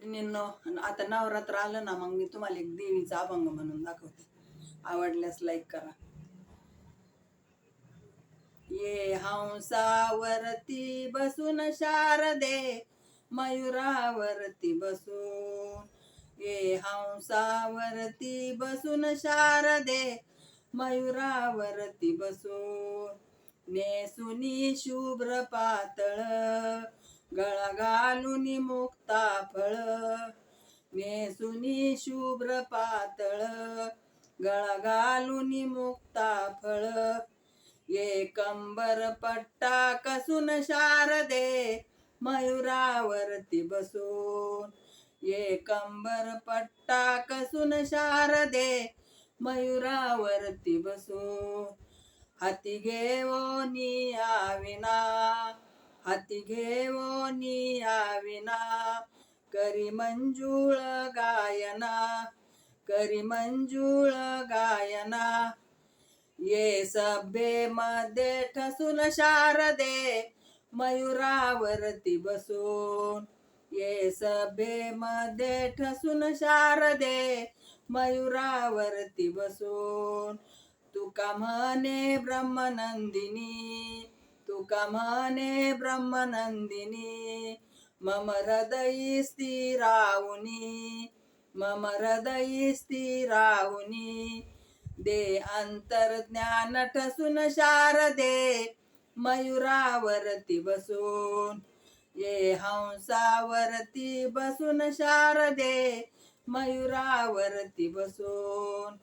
मैत्रिणींनो आता नवरात्र आलं ना मग मी तुम्हाला एक देवीचा अभंग म्हणून दाखवते. आवडल्यास लाईक करा. ये हंसावरती बसून शारदे मयुरावरती बसून. ये हंसावरती बसून शारदे मयुरावरती बसून. नेसुनी शुभ्र पातळ गळा घालून मुक्ता फळ. नेसुनी शुभ्र पातळ. गळा घालून मुक्ता फळ. ये कंबर पट्टा कसून शारदे मयुरावरती बसून. ये कंबर पट्टा कसून शारदे मयुरावरती बसून. हाती घेवोनी आविना हाती घेवोनी आविना करी मंजुळ गायना करी मंजुळ गायना. ये सभेमध्ये ठसून शारदे मयुरावरती बसून. ये सभेमध्ये ठसून शारदे मयुरावरती बसून. तुका म्हणे ब्रह्मनंदिनी तुका బ్రహ్మనందిని మమ मम हृदयी మమ मम స్థిరావుని स्थिरावुनी दे अंतर्ज्ञान ठसून शारदे मयुरावरती बसून। ये हंसावरती बसून शारदे मयुरावरती बसून।